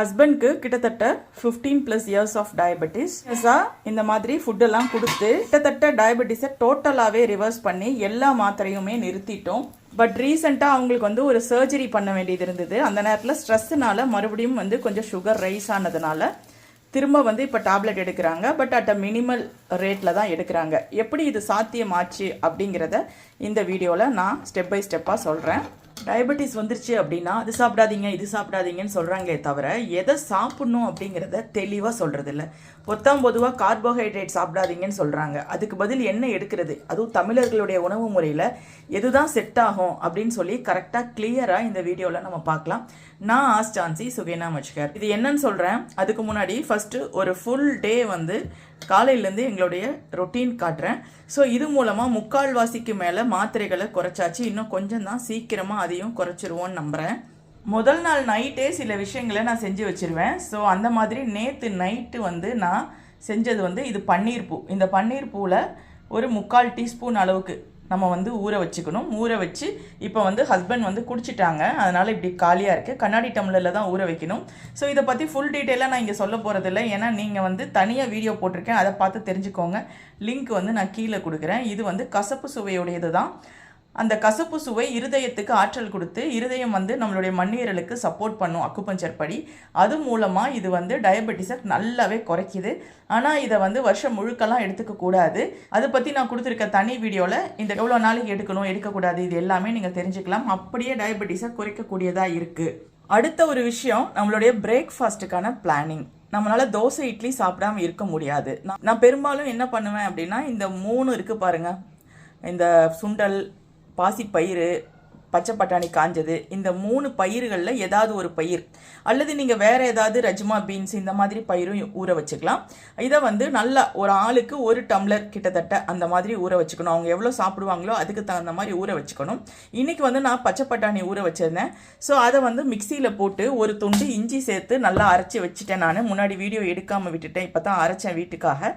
ஹஸ்பண்ட்க்கு கிட்டத்தட்ட fifteen plus years of diabetes இந்த மாதிரி ஃபுட்டெல்லாம் கொடுத்து கிட்டத்தட்ட டயபெட்டிஸை டோட்டலாகவே ரிவர்ஸ் பண்ணி எல்லா மாத்திரையுமே நிறுத்திட்டோம். பட் ரீசெண்டாக அவங்களுக்கு வந்து ஒரு சர்ஜரி பண்ண வேண்டியது இருந்தது. அந்த நேரத்தில் ஸ்ட்ரெஸ்ஸுனால மறுபடியும் வந்து கொஞ்சம் சுகர் ரைஸ் ஆனதுனால திரும்ப வந்து இப்போ டேப்லெட் எடுக்கிறாங்க. பட் அட் அ மினிமல் ரேட்டில் தான் எடுக்கிறாங்க. எப்படி இது சாத்தியமாச்சு அப்படிங்கிறத இந்த வீடியோவில் நான் ஸ்டெப் பை ஸ்டெப்பாக சொல்கிறேன் டயபெட்டிஸ் வந்துருச்சு அப்படின்னா அது சாப்பிடாதீங்க இது சாப்பிடாதீங்கன்னு சொல்கிறாங்களே தவிர எதை சாப்பிட்ணும் அப்படிங்கிறத தெளிவாக சொல்கிறது இல்லை பொத்தாம் பொதுவாக கார்போஹைட்ரேட் சாப்பிடாதீங்கன்னு சொல்கிறாங்க அதுக்கு பதில் என்ன எடுக்கிறது? அதுவும் தமிழர்களுடைய உணவு முறையில் எதுதான் செட் ஆகும்? அப்படின்னு சொல்லி கரெக்டாக கிளியராக இந்த வீடியோவில் நம்ம பார்க்கலாம். நான் ஆஸ் சான்சி சுகேனா மச்கர் இது என்னன்னு சொல்கிறேன் அதுக்கு முன்னாடி ஃபஸ்ட்டு ஒரு ஃபுல் டே வந்து காலையிலேருந்து எங்களுடைய ரொட்டீன் காட்டுறேன். ஸோ இது மூலமாக முக்கால்வாசிக்கு மேலே மாத்திரைகளை குறைச்சாச்சு. இன்னும் கொஞ்சம் தான் சீக்கிரமாக அதையும் குறைச்சிருவோன்னு நம்புகிறேன் முதல் நாள் நைட்டே சில விஷயங்களை நான் செஞ்சு வச்சிருவேன். ஸோ அந்த மாதிரி நேற்று நைட்டு வந்து நான் செஞ்சது வந்து இது பன்னீர் பூ. இந்த பன்னீர் பூவில் ஒரு முக்கால் டீஸ்பூன் அளவுக்கு நம்ம வந்து ஊற வச்சுக்கணும். ஊற வச்சு இப்போ வந்து ஹஸ்பண்ட் வந்து குடிச்சிட்டாங்க. அதனால் இப்படி காலியாக இருக்குது கண்ணாடி டம்ளரில் தான் ஊற வைக்கணும். ஸோ இதை பற்றி ஃபுல் டீட்டெயிலாக நான் இங்கே சொல்ல போகிறதில்ல ஏன்னா நீங்கள் வந்து தனியாக வீடியோ போட்டிருக்கேன். அதை பார்த்து தெரிஞ்சுக்கோங்க. லிங்க் வந்து நான் கீழே கொடுக்குறேன். இது வந்து கசப்பு சுவையுடையது தான் அந்த கசப்பு சுவை இருதயத்துக்கு ஆற்றல் கொடுத்து இருதயம் வந்து நம்மளுடைய மண்ணீரலுக்கு சப்போர்ட் பண்ணும் அக்குபஞ்சர் படி. அது மூலமாக இது வந்து டயபெட்டிஸை நல்லாவே குறைக்குது. ஆனால் இதை வந்து வருஷம் முழுக்கெல்லாம் எடுத்துக்கக்கூடாது அதை பற்றி நான் கொடுத்துருக்க தனி வீடியோவில் இந்த எவ்வளோ நாளைக்கு எடுக்கணும் எடுக்கக்கூடாது இது எல்லாமே நீங்கள் தெரிஞ்சுக்கலாம். அப்படியே டயபெட்டிஸை குறைக்கக்கூடியதாக இருக்குது அடுத்த ஒரு விஷயம் நம்மளுடைய பிரேக்ஃபாஸ்ட்டுக்கான பிளானிங் நம்மளால தோசை இட்லி சாப்பிடாம இருக்க முடியாது. நான் நான் பெரும்பாலும் என்ன பண்ணுவேன் அப்படின்னா இந்த மூணு இருக்குது பாருங்கள் இந்த சுண்டல் பாசிப்பயிறு பச்சை பட்டாணி காஞ்சது இந்த மூணு பயிர்களில் ஏதாவது ஒரு பயிர். அல்லது நீங்கள் வேறு ஏதாவது ரஜ்மா பீன்ஸ் இந்த மாதிரி பயிரும் ஊற வச்சுக்கலாம். இதை வந்து நல்லா ஒரு ஆளுக்கு ஒரு டம்ளர் கிட்டத்தட்ட அந்த மாதிரி ஊற வச்சுக்கணும். அவங்க எவ்வளோ சாப்பிடுவாங்களோ அதுக்கு தகுந்த மாதிரி ஊற வச்சுக்கணும். இன்றைக்கி வந்து நான் பச்சை பட்டாணி ஊற வச்சுருந்தேன். ஸோ அதை வந்து மிக்சியில் போட்டு ஒரு துண்டு இஞ்சி சேர்த்து நல்லா அரைச்சி வச்சுட்டேன் நான். முன்னாடி வீடியோ எடுக்காமல் விட்டுட்டேன். இப்போ தான் அரைச்சேன் வீட்டுக்காக.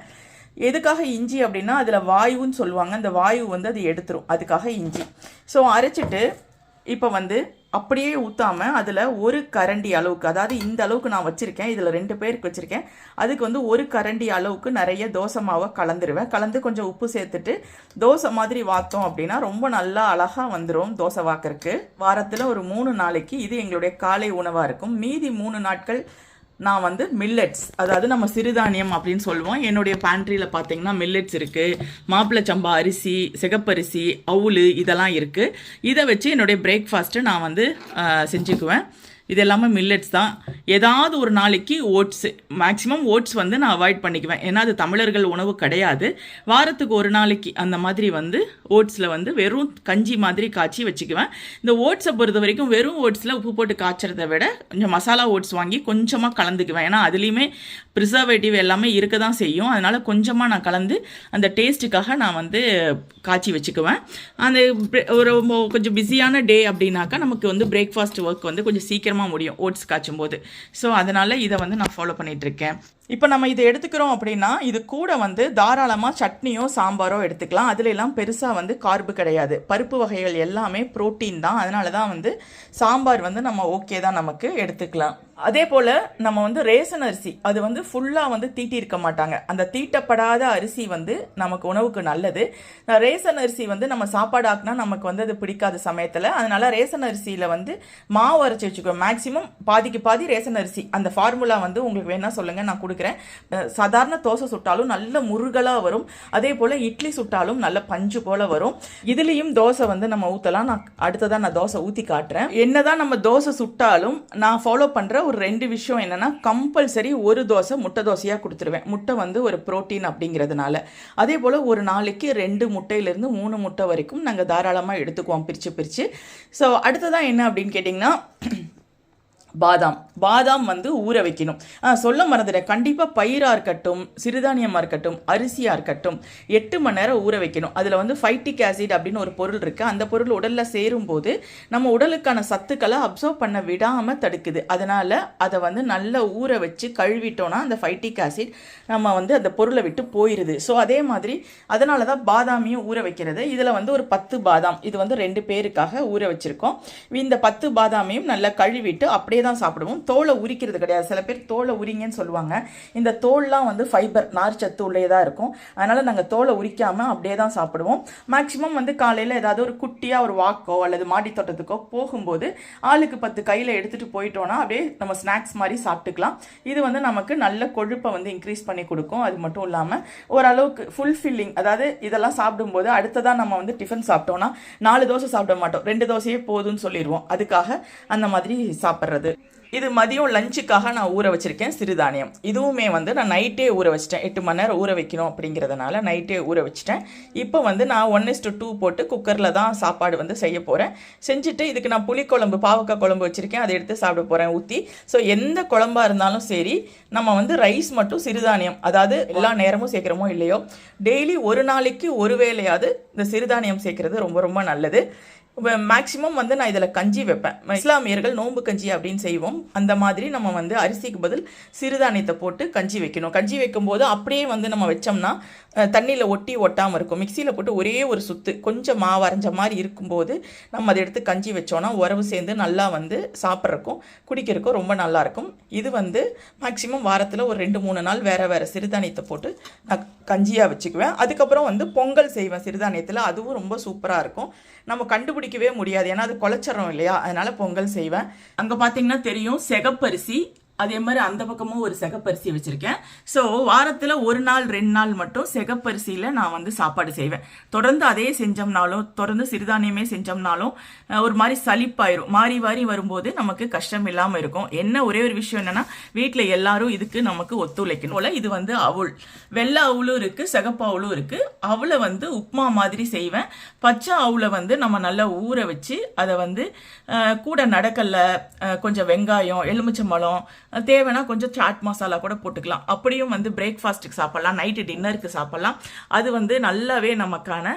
எதுக்காக இஞ்சி அப்படின்னா அதில் வாயுன்னு சொல்லுவாங்க. அந்த வாயு வந்து அது எடுத்துரும். அதுக்காக இஞ்சி. ஸோ அரைச்சிட்டு இப்போ வந்து அப்படியே ஊற்றாமல் அதில் ஒரு கரண்டி அளவுக்கு அதாவது இந்த அளவுக்கு நான் வச்சுருக்கேன். இதில் ரெண்டு பேருக்கு வச்சுருக்கேன். அதுக்கு வந்து ஒரு கரண்டி அளவுக்கு நிறைய தோசை மாவை கலந்துருவேன். கலந்து கொஞ்சம் உப்பு சேர்த்துட்டு தோசை மாதிரி வாத்தோம் அப்படின்னா ரொம்ப நல்லா அழகாக வந்துடும் தோசை வாக்கறதுக்கு. வாரத்தில் ஒரு மூணு நாளைக்கு இது எங்களுடைய காலை உணவாக இருக்கும். மீதி மூணு நாட்கள் நான் வந்து மில்லட்ஸ் அதாவது நம்ம சிறுதானியம் அப்படின்னு சொல்லுவோம். என்னுடைய பேண்ட்ரியில் பார்த்தீங்கன்னா மில்லட்ஸ் இருக்குது மாப்பிள்ளை சம்பா அரிசி சிகப்பரிசி அவுளு இதெல்லாம் இருக்குது இதை வச்சு என்னுடைய பிரேக்ஃபாஸ்ட்டை நான் வந்து செஞ்சுக்குவேன். இது எல்லாமே மில்லட்ஸ் தான். ஏதாவது ஒரு நாளைக்கு ஓட்ஸு மேக்ஸிமம் ஓட்ஸ் வந்து நான் அவாய்ட் பண்ணிக்குவேன். ஏன்னா அது தமிழர்கள் உணவு கிடையாது. வாரத்துக்கு ஒரு நாளைக்கு அந்த மாதிரி வந்து ஓட்ஸில் வந்து வெறும் கஞ்சி மாதிரி காய்ச்சி வச்சுக்குவேன். இந்த ஓட்ஸை பொறுத்த வரைக்கும் வெறும் ஓட்ஸில் உப்பு போட்டு காய்ச்சறதை விட கொஞ்சம் மசாலா ஓட்ஸ் வாங்கி கொஞ்சமாக கலந்துக்குவேன். ஏன்னா அதுலேயுமே ப்ரிசர்வேட்டிவ் எல்லாமே இருக்க தான் செய்யும். அதனால் கொஞ்சமாக நான் கலந்து அந்த டேஸ்ட்டுக்காக நான் வந்து காய்ச்சி வச்சுக்குவேன். அந்த ஒரு கொஞ்சம் பிஸியான டே அப்படின்னாக்கா நமக்கு வந்து பிரேக்ஃபாஸ்ட் ஒர்க் வந்து கொஞ்சம் சீக்கிரம் சீக்கிரமாக முடியும். ஓட்ஸ் காய்ச்சும் போது ஸோ அதனால் இதை வந்து நான் ஃபாலோ பண்ணிட்டு இருக்கேன். இப்போ நம்ம இதை எடுத்துக்கிறோம் அப்படின்னா இது கூட வந்து தாராளமாக சட்னியோ சாம்பாரோ எடுத்துக்கலாம். அதுல எல்லாம் பெருசாக வந்து கார்பு கிடையாது. பருப்பு வகைகள் எல்லாமே புரோட்டீன் தான். அதனால தான் வந்து சாம்பார் வந்து நம்ம ஓகே தான் நமக்கு எடுத்துக்கலாம். அதே போல் நம்ம வந்து ரேசன் அரிசி அது வந்து ஃபுல்லாக வந்து தீட்டி இருக்க மாட்டாங்க. அந்த தீட்டப்படாத அரிசி வந்து நமக்கு உணவுக்கு நல்லது. நான் ரேசன் அரிசி வந்து நம்ம சாப்பாடு ஆக்குனா நமக்கு வந்து அது பிடிக்காத சமயத்தில் அதனால் ரேசன் அரிசியில் வந்து மாவு அரைச்சி வச்சுக்குவோம் மேக்ஸிமம் பாதிக்கு பாதி ரேசன் அரிசி. அந்த ஃபார்முலா வந்து உங்களுக்கு வேணால் சொல்லுங்கள் நான் கொடுக்குறேன். சாதாரண தோசை சுட்டாலும் நல்ல முருகலாக வரும். அதே போல் இட்லி சுட்டாலும் நல்ல பஞ்சு போல் வரும். இதுலேயும் தோசை வந்து நம்ம ஊற்றலாம் நான் அடுத்ததான் நான் தோசை ஊற்றி காட்டுறேன். என்னதான் நம்ம தோசை சுட்டாலும் நான் ஃபாலோ பண்ணுற ஒரு ரெண்டு விஷயம் என்னென்னா கம்பல்சரி ஒரு தோசை முட்டை தோசையாக கொடுத்துருவேன். முட்டை வந்து ஒரு புரோட்டீன் அப்படிங்கிறதுனால. அதே போல் ஒரு நாளைக்கு ரெண்டு முட்டையிலேருந்து மூணு முட்டை வரைக்கும் நாங்கள் தாராளமாக எடுத்துக்குவோம் பிரித்து பிரித்து ஸோ அடுத்ததான் என்ன அப்படின்னு கேட்டிங்கன்னா பாதாம். பாதாம் வந்து ஊற வைக்கணும். சொல்ல மறந்துட்டேன். கண்டிப்பாக பயிராக இருக்கட்டும் சிறுதானியமாக இருக்கட்டும் அரிசியாக இருக்கட்டும் எட்டு மணி நேரம் ஊற வைக்கணும். அதில் வந்து ஃபைட்டிக் ஆசிட் அப்படின்னு ஒரு பொருள் இருக்குது அந்த பொருள் உடலில் சேரும்போது நம்ம உடலுக்கான சத்துக்களை அப்சர்வ் பண்ண விடாமல் தடுக்குது. அதனால் அதை வந்து நல்லா ஊற வச்சு கழுவிட்டோன்னா அந்த ஃபைட்டிக் ஆசிட் நம்ம வந்து அந்த பொருளை விட்டு போயிடுது ஸோ அதே மாதிரி அதனால தான் பாதாமையும் ஊற வைக்கிறது. இதில் வந்து ஒரு பத்து பாதாம். இது வந்து ரெண்டு பேருக்காக ஊற வச்சுருக்கோம். இந்த பத்து பாதாமையும் நல்லா கழுவிட்டு அப்படியே தான் சாப்பிடுவோம். தோலை உரிக்கிறது கிடையாது. சில பேர் தோலை உரிங்கன்னு சொல்லுவாங்க. இந்த தோல்லாம் வந்து ஃபைபர் நார் நார்ச்சத்து உள்ளேதான் இருக்கும். அதனால் நாங்கள் தோலை உரிக்காமல் அப்படியே தான் சாப்பிடுவோம். மேக்ஸிமம் வந்து காலையில் ஏதாவது ஒரு குட்டியாக ஒரு வாக்கோ அல்லது மாடி தோட்டத்துக்கோ போகும்போது ஆளுக்கு பத்து கையில் எடுத்துகிட்டு போயிட்டோன்னா அப்படியே நம்ம ஸ்நாக்ஸ் மாதிரி சாப்பிட்டுக்கலாம். இது வந்து நமக்கு நல்ல கொழுப்பை வந்து இன்க்ரீஸ் பண்ணி கொடுக்கும். அது மட்டும் இல்லாமல் ஓரளவுக்கு ஃபுல் ஃபில்லிங் அதாவது இதெல்லாம் சாப்பிடும்போது அடுத்ததான் நம்ம வந்து டிஃபன் சாப்பிட்டோம்னா நாலு தோசை சாப்பிட மாட்டோம். ரெண்டு தோசையே போதும்னு சொல்லிடுவோம். அதுக்காக அந்த மாதிரி சாப்பிட்றது. இது மதியம் லஞ்சுக்காக நான் ஊற வச்சுருக்கேன் சிறுதானியம். இதுவுமே வந்து நான் நைட்டே ஊற வச்சிட்டேன். எட்டு மணி நேரம் ஊற வைக்கணும் அப்படிங்கிறதுனால நைட்டே ஊற வச்சிட்டேன். இப்போ வந்து நான் ஒன் இஸ்டு டூ போட்டு குக்கரில் தான் சாப்பாடு வந்து செய்ய போகிறேன் செஞ்சுட்டு இதுக்கு நான் புளிக்குழம்பு பாவக்காய் குழம்பு வச்சுருக்கேன். அதை எடுத்து சாப்பிட போகிறேன் ஊற்றி ஸோ எந்த குழம்பா இருந்தாலும் சரி நம்ம வந்து ரைஸ் மட்டும் சிறுதானியம் அதாவது எல்லா நேரமும் சேர்க்குறோமோ இல்லையோ டெய்லி ஒரு நாளைக்கு ஒரு வேளையாவது இந்த சிறுதானியம் சேர்க்குறது ரொம்ப ரொம்ப நல்லது. மேக்ஸிமம் வந்து நான் இதில் கஞ்சி வைப்பேன். இஸ்லாமியர்கள் நோன்பு கஞ்சி அப்படின்னு செய்வோம். அந்த மாதிரி நம்ம வந்து அரிசிக்கு பதில் சிறுதானியத்தை போட்டு கஞ்சி வைக்கணும். கஞ்சி வைக்கும்போது அப்படியே வந்து நம்ம வச்சோம்னா தண்ணியில் ஒட்டி ஒட்டாமல் இருக்கும். மிக்சியில் போட்டு ஒரே ஒரு சுத்து கொஞ்சம் மாவு அரைஞ்ச மாதிரி இருக்கும்போது நம்ம அதை எடுத்து கஞ்சி வச்சோன்னா உறவு சேர்ந்து நல்லா வந்து சாப்பிட்றக்கும் குடிக்கிறதுக்கும் ரொம்ப நல்லாயிருக்கும் இது வந்து மேக்ஸிமம் வாரத்தில் ஒரு ரெண்டு மூணு நாள் வேறு வேறு சிறுதானியத்தை போட்டு நான் கஞ்சியாக வச்சுக்குவேன். அதுக்கப்புறம் வந்து பொங்கல் செய்வேன் சிறுதானியத்தில். அதுவும் ரொம்ப சூப்பராக இருக்கும். நம்ம கண்டுபிடிக்கவே முடியாது. ஏன்னா அது குலைச்சிடறோம் இல்லையா? அதனால பொங்கல் செய்வேன். அங்கே பார்த்தீங்கன்னா தெரியும் செகப்பரிசி அதே மாதிரி அந்த பக்கமும் ஒரு செகப்பரிசி வச்சிருக்கேன். ஸோ வாரத்தில் ஒரு நாள் ரெண்டு நாள் மட்டும் செகப்பரிசியில் நான் வந்து சாப்பாடு செய்வேன். தொடர்ந்து அதே செஞ்சோம்னாலும் தொடர்ந்து சிறுதானியமே செஞ்சோம்னாலும் ஒரு மாதிரி சலிப்பாயிரும். மாறி வாரி வரும்போது நமக்கு கஷ்டம் இல்லாமல் இருக்கும். என்ன ஒரே ஒரு விஷயம் என்னன்னா வீட்டில் எல்லாரும் இதுக்கு நமக்கு ஒத்துழைக்கணும். போல இது வந்து அவுள். வெள்ளை அவுளும் இருக்கு சிகப்பு அவுளும் இருக்கு. அவளை வந்து உப்மா மாதிரி செய்வேன். பச்சை அவுளை வந்து நம்ம நல்லா ஊற வச்சு அதை வந்து கூட நடக்கல கொஞ்சம் வெங்காயம் எலுமிச்சம்பழம் தேவைன்னா கொஞ்சம் சாட் மசாலா கூட போட்டுக்கலாம். அப்படியும் வந்து பிரேக்ஃபாஸ்ட்டுக்கு சாப்பிட்லாம் நைட்டு டின்னருக்கு சாப்பிட்லாம். அது வந்து நல்லாவே நமக்கான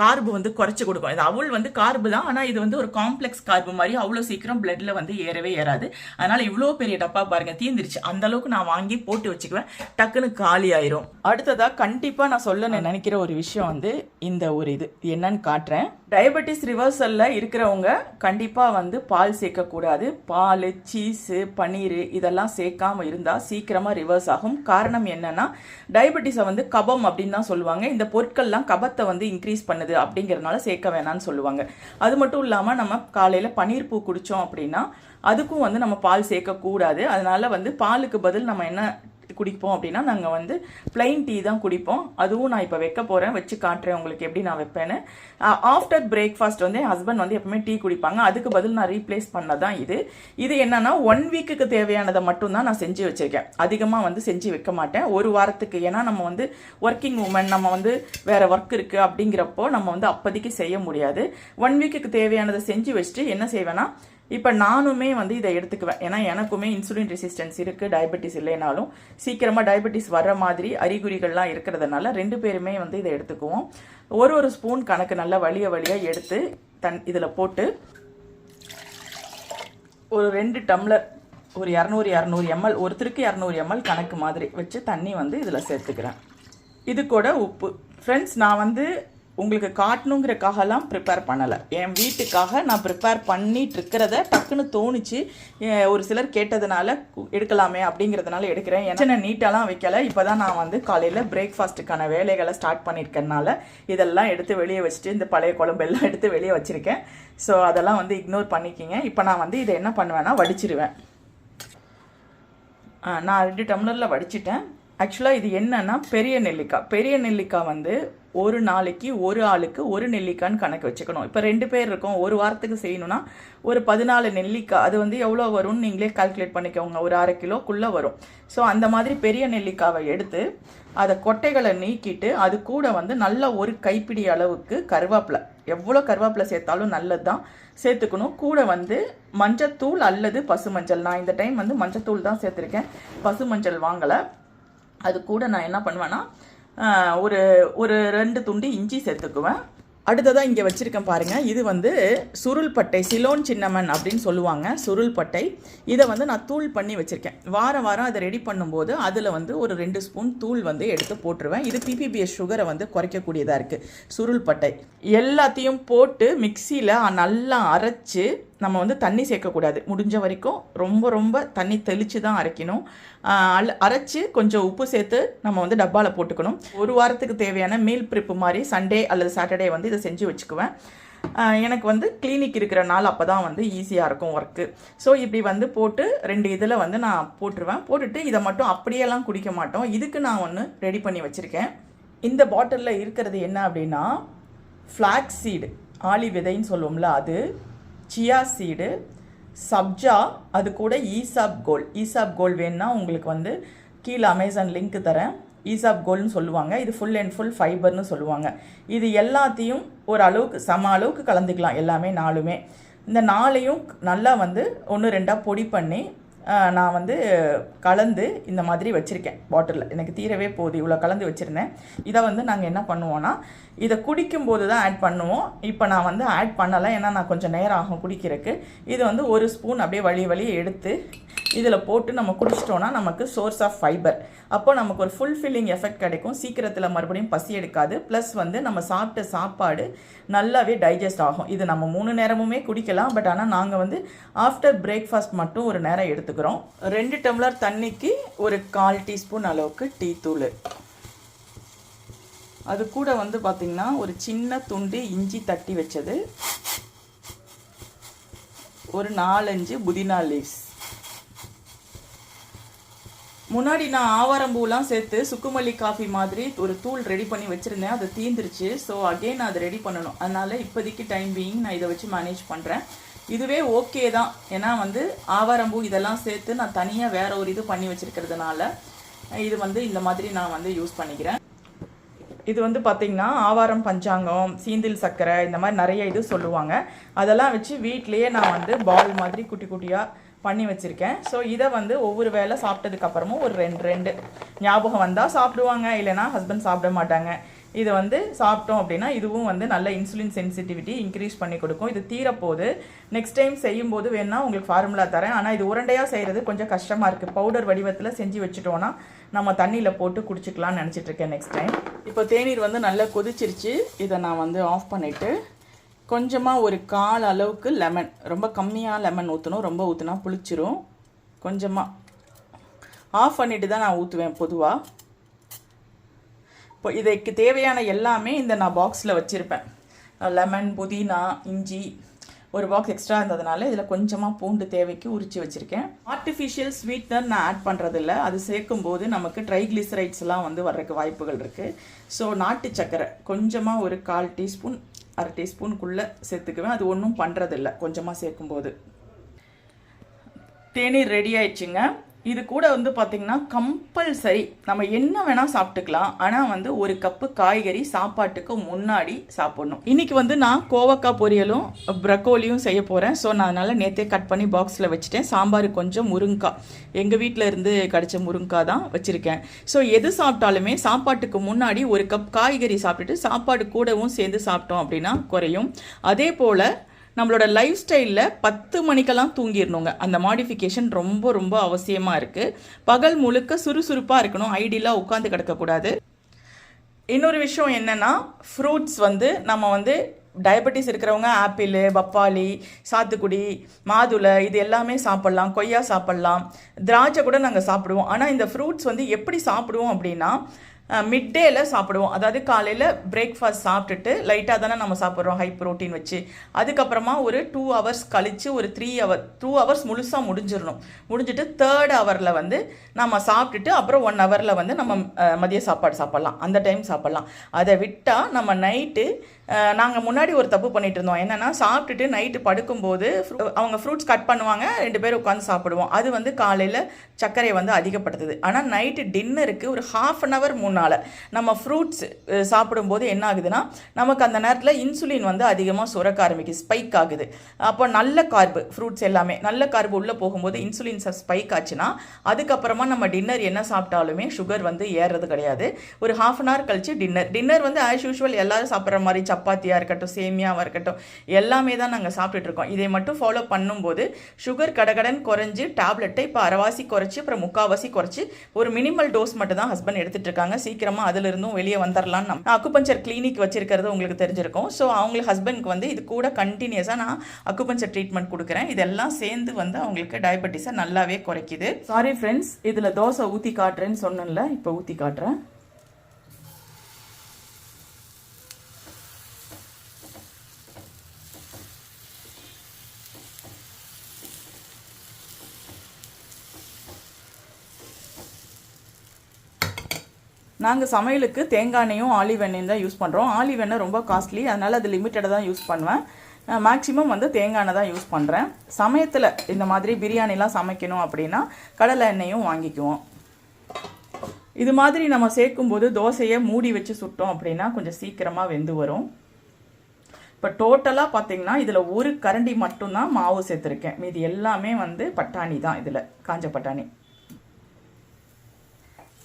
கார்பு வந்து குறைச்சி கொடுக்கும். இது அவுள் வந்து கார்பு தான் ஆனால் இது வந்து ஒரு காம்ப்ளெக்ஸ் கார்பு மாதிரி அவ்வளோ சீக்கிரம் பிளட்ல வந்து ஏறவே ஏறாது. அதனால் இவ்வளோ பெரிய டப்பா பாருங்க தீந்துருச்சு. அந்த அளவுக்கு நான் வாங்கி போட்டு வச்சுக்குவேன். டக்குன்னு காலி ஆயிரும். அடுத்ததாக கண்டிப்பாக நான் சொல்ல நினைக்கிற ஒரு விஷயம் வந்து இந்த ஒரு இது இது. என்னன்னு காட்டுறேன். டயபெட்டிஸ் ரிவர்சலில் இருக்கிறவங்க கண்டிப்பாக வந்து பால் சேர்க்கக்கூடாது. பால் சீஸு பன்னீர் இதெல்லாம் சேர்க்காம இருந்தால் சீக்கிரமாக ரிவர்ஸ் ஆகும். காரணம் என்னென்னா டயபெட்டிஸை வந்து கபம் அப்படின்னு தான் சொல்லுவாங்க. இந்த பொருட்கள்லாம் கபத்தை வந்து இன்க்ரீஸ் பண்ணுது அப்படிங்கறதுனால சேர்க்க வேணாம்னு சொல்லுவாங்க. அது மட்டும் இல்லாமல் நம்ம காலையில் பன்னீர் பூ குடித்தோம் அப்படின்னா அதுக்கும் வந்து நம்ம பால் சேர்க்கக்கூடாது. அதனால வந்து பாலுக்கு பதில் நம்ம என்ன குடிப்போம் அப்படின்னா நாங்கள் வந்து பிளைன் டீ தான் குடிப்போம். அதுவும் நான் இப்போ வைக்க போகிறேன் வச்சு காட்டுறேன் உங்களுக்கு எப்படி நான் வைப்பேன்னு. ஆஃப்டர் பிரேக்ஃபாஸ்ட் வந்து என் ஹஸ்பண்ட் வந்து எப்பவுமே டீ குடிப்பாங்க. அதுக்கு பதில் நான் ரீப்ளேஸ் பண்ணதான் இது. இது என்னன்னா ஒன் வீக்குக்கு தேவையானதை மட்டும்தான் நான் செஞ்சு வச்சிருக்கேன். அதிகமாக வந்து செஞ்சு வைக்க மாட்டேன். ஒரு வாரத்துக்கு ஏன்னா நம்ம வந்து ஒர்க்கிங் உமன் நம்ம வந்து வேற ஒர்க் இருக்கு அப்படிங்கிறப்போ நம்ம வந்து அப்போதைக்கு செய்ய முடியாது. ஒன் வீக்குக்கு தேவையானதை செஞ்சு வச்சுட்டு என்ன செய்வேன்னா இப்போ நானுமே வந்து இதை எடுத்துக்குவேன். ஏன்னா எனக்குமே இன்சுலின் ரெசிஸ்டன்ஸ் இருக்குது டயபெட்டிஸ் இல்லைனாலும் சீக்கிரமாக டயபெட்டிஸ் வர்ற மாதிரி அறிகுறிகள்லாம் இருக்கிறதுனால ரெண்டு பேருமே வந்து இதை எடுத்துக்குவோம். ஒரு ஒரு ஸ்பூன் கணக்கு நல்லா வலிய வழியாக எடுத்து தன் இதில் போட்டு ஒரு ரெண்டு டம்ளர் ஒரு இரநூறு இரநூறு எம்எல் ஒருத்தருக்கு இரநூறு எம்எல் கணக்கு மாதிரி வச்சு தண்ணி வந்து இதில் சேர்த்துக்கிறேன். இது கூட உப்பு. ஃப்ரெண்ட்ஸ் நான் வந்து உங்களுக்கு காட்டணுங்கிறக்காகலாம் ப்ரிப்பேர் பண்ணலை. என் வீட்டுக்காக நான் ப்ரிப்பேர் பண்ணிட்டு இருக்கிறத டக்குன்னு தோணுச்சு ஒரு சிலர் கேட்டதுனால கு- எடுக்கலாமே அப்படிங்கிறதுனால எடுக்கிறேன். என்ன நீட்டாலாம் வைக்கலை. இப்போ தான் நான் வந்து காலையில் பிரேக்ஃபாஸ்ட்டுக்கான வேலைகளை ஸ்டார்ட் பண்ணியிருக்கனால இதெல்லாம் எடுத்து வெளியே வச்சுட்டு இந்த பழைய குழம்பெல்லாம் எடுத்து வெளியே வச்சுருக்கேன். ஸோ அதெல்லாம் வந்து இக்னோர் பண்ணிக்கிங்க. இப்போ நான் வந்து இதை என்ன பண்ணுவேன்னா வடிச்சிருவேன். நான் ரெண்டு டம்ளரில் வடிச்சிட்டேன். ஆக்சுவலாக இது என்னன்னா பெரிய நெல்லிக்காய். பெரிய நெல்லிக்காய் வந்து ஒரு நாளைக்கு ஒரு ஆளுக்கு ஒரு நெல்லிக்காய்ன்னு கணக்கு வச்சுக்கணும். இப்போ ரெண்டு பேர் இருக்கோம் ஒரு வாரத்துக்கு செய்யணும்னா ஒரு பதினாலு நெல்லிக்காய் அது வந்து எவ்வளோ வரும்னு நீங்களே கால்குலேட் பண்ணிக்கோங்க. ஒரு அரை கிலோக்குள்ளே வரும். ஸோ அந்த மாதிரி பெரிய நெல்லிக்காவை எடுத்து அதை கொட்டைகளை நீக்கிட்டு அது கூட வந்து நல்ல ஒரு கைப்பிடி அளவுக்கு கருவேப்பிலை. எவ்வளோ கருவேப்பிலை சேர்த்தாலும் நல்லது தான் சேர்த்துக்கணும். கூட வந்து மஞ்சத்தூள் அல்லது பசுமஞ்சள். நான் இந்த டைம் வந்து மஞ்சத்தூள் தான் சேர்த்துருக்கேன். பசுமஞ்சள் வாங்கலை. அது கூட நான் என்ன பண்ணுவேன்னா ஒரு ஒரு ரெண்டு துண்டு இஞ்சி சேர்த்துக்குவேன். அடுத்ததாக இங்கே வச்சுருக்கேன் பாருங்கள் இது வந்து சுருள் பட்டை சிலோன் சின்னமன் அப்படின்னு சொல்லுவாங்க சுருள் பட்டை. இதை வந்து நான் தூள் பண்ணி வச்சுருக்கேன். வாரம் வாரம் அதை ரெடி பண்ணும்போது அதில் வந்து ஒரு ரெண்டு ஸ்பூன் தூள் வந்து எடுத்து போட்டுருவேன். இது பிபிபிஎஸ் சுகரை வந்து குறைக்கக்கூடியதாக இருக்குது சுருள் பட்டை. எல்லாத்தையும் போட்டு மிக்சியில் நல்லா அரைச்சு நம்ம வந்து தண்ணி சேர்க்கக்கூடாது. முடிஞ்ச வரைக்கும் ரொம்ப ரொம்ப தண்ணி தெளித்து தான் அரைக்கணும். அல் அரைச்சி கொஞ்சம் உப்பு சேர்த்து நம்ம வந்து டப்பாவில் போட்டுக்கணும். ஒரு வாரத்துக்கு தேவையான மீல் ப்ரிப்பு மாதிரி சண்டே அல்லது சாட்டர்டே வந்து இதை செஞ்சு வச்சுக்குவேன். எனக்கு வந்து கிளினிக் இருக்கிற நாள் அப்போ தான் வந்து ஈஸியாக இருக்கும் ஒர்க்கு. ஸோ இப்படி வந்து போட்டு ரெண்டு இதில் வந்து நான் போட்டுருவேன். போட்டுட்டு இதை மட்டும் அப்படியெல்லாம் குடிக்க மாட்டோம். இதுக்கு நான் ஒன்று ரெடி பண்ணி வச்சுருக்கேன். இந்த பாட்டிலில் இருக்கிறது என்ன அப்படின்னா ஃப்ளாக்ஸ் சீடு ஆளி விதைன்னு சொல்லுவோம்ல அது. சியா சீடு சப்ஜா அது கூட ஈசாப் கோல் ஈசாப் கோல் வேணும்னா உங்களுக்கு வந்து கீழே அமேசான் லிங்க் தரேன். E ஈசாப் கோல்னு சொல்லுவாங்க. இது ஃபுல் அண்ட் ஃபுல் ஃபைபர்னு சொல்லுவாங்க. இது எல்லாத்தையும் ஒரு அளவுக்கு சம அளவுக்கு கலந்துக்கலாம். எல்லாமே நாலுமே. இந்த நாளையும் நல்லா வந்து ஒன்று ரெண்டாக பொடி பண்ணி நான் வந்து கலந்து இந்த மாதிரி வச்சுருக்கேன் பாட்டிலில். எனக்கு தீரவே போகுது இவ்வளோ கலந்து வச்சுருந்தேன். இதை வந்து நாங்கள் என்ன பண்ணுவோன்னா இதை குடிக்கும்போது தான் ஆட் பண்ணுவோம். இப்போ நான் வந்து ஆட் பண்ணலை ஏன்னா நான் கொஞ்சம் நேரம் ஆகும் குடிக்கிறதுக்கு. இது வந்து ஒரு ஸ்பூன் அப்படியே வழி வழியை எடுத்து இதில் போட்டு நம்ம குடிச்சிட்டோன்னா நமக்கு சோர்ஸ் ஆஃப் ஃபைபர் அப்போ நமக்கு ஒரு ஃபுல்ஃபில்லிங் எஃபெக்ட் கிடைக்கும். சீக்கிரத்தில் மறுபடியும் பசி எடுக்காது. ப்ளஸ் வந்து நம்ம சாப்பிட்ட சாப்பாடு நல்லாவே டைஜஸ்ட் ஆகும். இது நம்ம மூணு நேரமுமே குடிக்கலாம். பட் ஆனால் நாங்கள் வந்து ஆஃப்டர் பிரேக்ஃபாஸ்ட் மட்டும் ஒரு நேரம் எடுத்துக்கிறோம். ரெண்டு டம்ளர் தண்ணிக்கு ஒரு கால் டீஸ்பூன் அளவுக்கு டீ தூள். அது கூட வந்து பார்த்திங்கன்னா ஒரு சின்ன துண்டு இஞ்சி தட்டி வச்சது. ஒரு நாலஞ்சு புதினா லீவ்ஸ் முன்னாடி நான் ஆவாரம்பூலாம் சேர்த்து சுக்குமல்லி காஃபி மாதிரி ஒரு தூள் ரெடி பண்ணி வச்சுருந்தேன். அது தீந்துருச்சு. ஸோ அகெயின் அதை ரெடி பண்ணணும். அதனால இப்போதைக்கு டைம் பீயிங் நான் இதை வச்சு மேனேஜ் பண்ணுறேன் இதுவே ஓகே தான். ஏன்னா வந்து ஆவாரம்பூ இதெல்லாம் சேர்த்து நான் தனியாக வேற ஒரு இது பண்ணி வச்சுருக்கிறதுனால இது வந்து இந்த மாதிரி நான் வந்து யூஸ் பண்ணிக்கிறேன். இது வந்து பார்த்திங்கன்னா ஆவாரம் பஞ்சாங்கம் சீந்தில் சர்க்கரை இந்த மாதிரி நிறைய இது சொல்லுவாங்க. அதெல்லாம் வச்சு வீட்லேயே நான் வந்து பால் மாதிரி குட்டி குட்டியாக பண்ணி வச்சுருக்கேன். ஸோ இதை வந்து ஒவ்வொரு வேளை சாப்பிட்டதுக்கப்புறமும் ஒரு ரெண்டு ரெண்டு ஞாபகம் வந்தால் சாப்பிடுவாங்க. இல்லைன்னா ஹஸ்பண்ட் சாப்பிட மாட்டாங்க. இது வந்து சாப்பிட்டோம் அப்படின்னா இதுவும் வந்து நல்ல இன்சுலின் சென்சிட்டிவிட்டி இன்க்ரீஸ் பண்ணி கொடுக்கும். இது தீரப்போகுது. நெக்ஸ்ட் டைம் செய்யும்போது வேணால் உங்களுக்கு ஃபார்முலா தரேன். ஆனால் இது உருண்டையாக செய்கிறது கொஞ்சம் கஷ்டமாக இருக்குது பவுடர் வடிவத்தில் செஞ்சு வச்சுட்டோன்னா நம்ம தண்ணியில் போட்டு குடிச்சிக்கலாம்னு நினச்சிட்டு இருக்கேன் நெக்ஸ்ட் டைம் இப்போ தேநீர் வந்து நல்லா கொதிச்சிருச்சு. இதை நான் வந்து ஆஃப் பண்ணிவிட்டு கொஞ்சமாக ஒரு கால் அளவுக்கு லெமன் ரொம்ப கம்மியாக லெமன் ஊற்றணும் ரொம்ப ஊற்றினா புளிச்சிரும். கொஞ்சமாக ஆஃப் பண்ணிவிட்டு தான் நான் ஊற்றுவேன் பொதுவாக இப்போ இதுக்கு தேவையான எல்லாமே இந்த நான் பாக்ஸில் வச்சுருப்பேன். லெமன் புதினா இஞ்சி ஒரு பாக்ஸ் எக்ஸ்ட்ரா இருந்ததுனால இதில் கொஞ்சமாக பூண்டு தேவைக்கு உரித்து வச்சுருக்கேன். ஆர்டிஃபிஷியல் ஸ்வீட்னர் நான் ஆட் பண்ணுறதில்ல அது சேர்க்கும்போது நமக்கு ட்ரைக்ளிசரைட்ஸ்லாம் வந்து வர்றதுக்கு வாய்ப்புகள் இருக்குது ஸோ நாட்டு சக்கரை கொஞ்சமாக ஒரு கால் டீஸ்பூன் அரை டீஸ்பூனுக்குள்ளே சேர்த்துக்குவேன். அது ஒன்றும் பண்ணுறதில்ல கொஞ்சமாக சேர்க்கும்போது தேநீர் ரெடி ஆயிடுச்சுங்க. இது கூட வந்து பார்த்திங்கன்னா கம்பல்சரி நம்ம என்ன வேணால் சாப்பிட்டுக்கலாம். ஆனால் வந்து ஒரு கப்பு காய்கறி சாப்பாட்டுக்கு முன்னாடி சாப்பிடணும். இன்னைக்கு வந்து நான் கோவக்காய் பொரியலும் ப்ரக்கோலியும் செய்ய போகிறேன் ஸோ நான் அதனால் நேற்றே கட் பண்ணி பாக்ஸில் வச்சுட்டேன். சாம்பார் கொஞ்சம் முருங்காய் எங்கள் வீட்டில் இருந்து கிடச்ச முருங்காய் தான் வச்சுருக்கேன். ஸோ எது சாப்பிட்டாலுமே சாப்பாட்டுக்கு முன்னாடி ஒரு கப் காய்கறி சாப்பிட்டுட்டு சாப்பாடு கூடவும் சேர்ந்து சாப்பிட்டோம் அப்படின்னா குறையும். அதே போல் நம்மளோட லைஃப் ஸ்டைலில் பத்து மணிக்கெல்லாம் தூங்கிடணுங்க. அந்த மாடிஃபிகேஷன் ரொம்ப ரொம்ப அவசியமாக இருக்குது பகல் முழுக்க சுறுசுறுப்பாக இருக்கணும். ஐடியலாக உட்காந்து கிடக்கக்கூடாது. இன்னொரு விஷயம் என்னென்னா ஃப்ரூட்ஸ் வந்து நம்ம வந்து டயபெட்டிஸ் இருக்கிறவங்க ஆப்பிள் பப்பாளி சாத்துக்குடி மாதுளை இது எல்லாமே சாப்பிட்லாம். கொய்யா சாப்பிட்லாம். திராட்சை கூட நாங்கள் சாப்பிடுவோம். ஆனால் இந்த ஃப்ரூட்ஸ் வந்து எப்படி சாப்பிடுவோம் அப்படின்னா மிட் டேல சாப்பிடுவோம். அதாவது காலையில் பிரேக்ஃபாஸ்ட் சாப்பிட்டுட்டு லைட்டாக தானே நம்ம சாப்பிட்றோம் ஹை ப்ரோட்டீன் வச்சு. அதுக்கப்புறமா ஒரு டூ ஹவர்ஸ் கழித்து ஒரு த்ரீ ஹவர் டூ ஹவர்ஸ் முழுசாக முடிஞ்சிடணும். முடிஞ்சிட்டு தேர்ட் ஹவரில் வந்து நம்ம சாப்பிட்டுட்டு அப்புறம் ஒன் ஹவரில் வந்து நம்ம மதிய சாப்பாடு சாப்பிட்லாம். அந்த டைம் சாப்பிட்லாம். அதை விட்டால் நம்ம நைட்டு நாங்கள் முன்னாடி ஒரு தப்பு பண்ணிட்டு இருந்தோம் என்னன்னா சாப்பிட்டுட்டு நைட்டு படுக்கும்போது அவங்க ஃப்ரூட்ஸ் கட் பண்ணுவாங்க ரெண்டு பேரும் உட்காந்து சாப்பிடுவோம். அது வந்து காலையில் சர்க்கரையை வந்து அதிகப்படுத்துது. ஆனால் நைட்டு டின்னருக்கு ஒரு ஹாஃப் அன் ஹவர் முன்னால் நம்ம ஃப்ரூட்ஸ் சாப்பிடும்போது என்ன ஆகுதுன்னா நமக்கு அந்த நேரத்தில் இன்சுலின் வந்து அதிகமாக சுரக்க ஆரம்பிக்குது ஸ்பைக் ஆகுது. அப்போ நல்ல கார்பு ஃப்ரூட்ஸ் எல்லாமே நல்ல கார்பு உள்ளே போகும்போது இன்சுலின் ஸ்பைக் ஆச்சுன்னா அதுக்கப்புறமா நம்ம டின்னர் என்ன சாப்பிட்டாலுமே சுகர் வந்து ஏறுறது கிடையாது. ஒரு ஹாஃப் அன் ஹவர் கழிச்சு டின்னர் டின்னர் வந்து ஆஸ் யூஷுவல் எல்லாரும் சாப்பிட்ற மாதிரி சப்பாத்தியாக இருக்கட்டும் சேமியாவாக இருக்கட்டும் எல்லாமே தான் நாங்கள் சாப்பிட்டுட்டு இருக்கோம். இதை மட்டும் ஃபாலோ பண்ணும்போது சுகர் கடகடன் குறைஞ்சு டேப்லெட்டை இப்போ அரைவாசி குறைச்சி அப்புறம் முக்காவாசி குறைச்சி ஒரு மினிமல் டோஸ் மட்டும் தான் ஹஸ்பண்ட் எடுத்துகிட்டு இருக்காங்க. சீக்கிரமாக அதிலிருந்தும் வெளியே வந்துடலான்னு நம்ம அக்குபஞ்சர் கிளினிக் வச்சிருக்கிறது உங்களுக்கு தெரிஞ்சிருக்கும். ஸோ அவங்களுக்கு ஹஸ்பண்ட்க்கு வந்து இது கூட கண்டினியூஸாக நான் அக்குபஞ்சர் ட்ரீட்மெண்ட் கொடுக்குறேன். இதெல்லாம் சேர்ந்து வந்து அவங்களுக்கு டயபெட்டிஸை நல்லாவே குறைக்குது. சாரி ஃப்ரெண்ட்ஸ் இதில் தோசை ஊற்றி காட்டுறேன்னு சொன்னல இப்போ ஊற்றி காட்டுறேன். நாங்கள் சமையலுக்கு தேங்காய் எண்ணெயும் ஆலிவ் எண்ணெயும் தான் யூஸ் பண்ணுறோம் ஆலிவ் எண்ணெய் ரொம்ப காஸ்ட்லி அதனால் அது லிமிட்டடாக தான் யூஸ் பண்ணுவேன். மேக்ஸிமம் வந்து தேங்காய் எண்ணெய் தான் யூஸ் பண்ணுறேன் சமயத்தில் இந்த மாதிரி பிரியாணிலாம் சமைக்கணும் அப்படின்னா கடலை எண்ணெயும் வாங்கிக்குவோம். இது மாதிரி நம்ம சேர்க்கும்போது தோசையை மூடி வச்சு சுட்டோம் அப்படின்னா கொஞ்சம் சீக்கிரமாக வெந்து வரும். இப்போ டோட்டலாக பார்த்தீங்கன்னா இதில் ஒரு கரண்டி மட்டும்தான் மாவு சேர்த்துருக்கேன். மீதி எல்லாமே வந்து பட்டாணி தான் இதில் காஞ்ச பட்டாணி.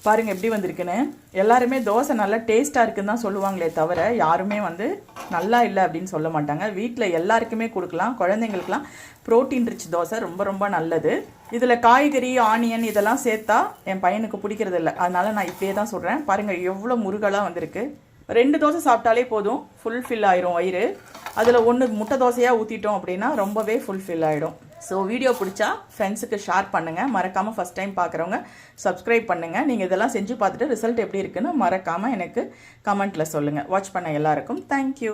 பாருங்கள் எப்படி வந்திருக்குன்னு. எல்லாருமே தோசை நல்லா டேஸ்ட்டாக இருக்குன்னு தான் சொல்லுவாங்களே தவிர யாருமே வந்து நல்லா இல்லை அப்படின்னு சொல்ல மாட்டாங்க. வீட்டில் எல்லாருக்குமே கொடுக்கலாம் குழந்தைங்களுக்குலாம் ப்ரோட்டீன் ரிச் தோசை ரொம்ப ரொம்ப நல்லது. இதில் காய்கறி ஆனியன் இதெல்லாம் சேர்த்தா என் பையனுக்கு பிடிக்கிறது இல்லை அதனால் நான் இப்படியே தான் சொல்கிறேன் பாருங்கள் எவ்வளோ முருகலாக வந்திருக்கு. ரெண்டு தோசை சாப்பிட்டாலே போதும். ஃபுல்ஃபில் ஆயிரும் வயிறு. அதில் ஒன்று முட்டை தோசையாக ஊற்றிட்டோம் அப்படின்னா ரொம்பவே ஃபுல்ஃபில் ஆகிடும் ஸோ வீடியோ பிடிச்சா ஃப்ரெண்ட்ஸுக்கு ஷேர் பண்ணுங்கள் மறக்காமல் ஃபஸ்ட் டைம் பார்க்குறவங்க சப்ஸ்கிரைப் பண்ணுங்கள் நீங்கள் இதெல்லாம் செஞ்சு பார்த்துட்டு ரிசல்ட் எப்படி இருக்குன்னு மறக்காமல் எனக்கு கமெண்ட்டில் சொல்லுங்கள் வாட்ச் பண்ண எல்லாருக்கும். தேங்க்யூ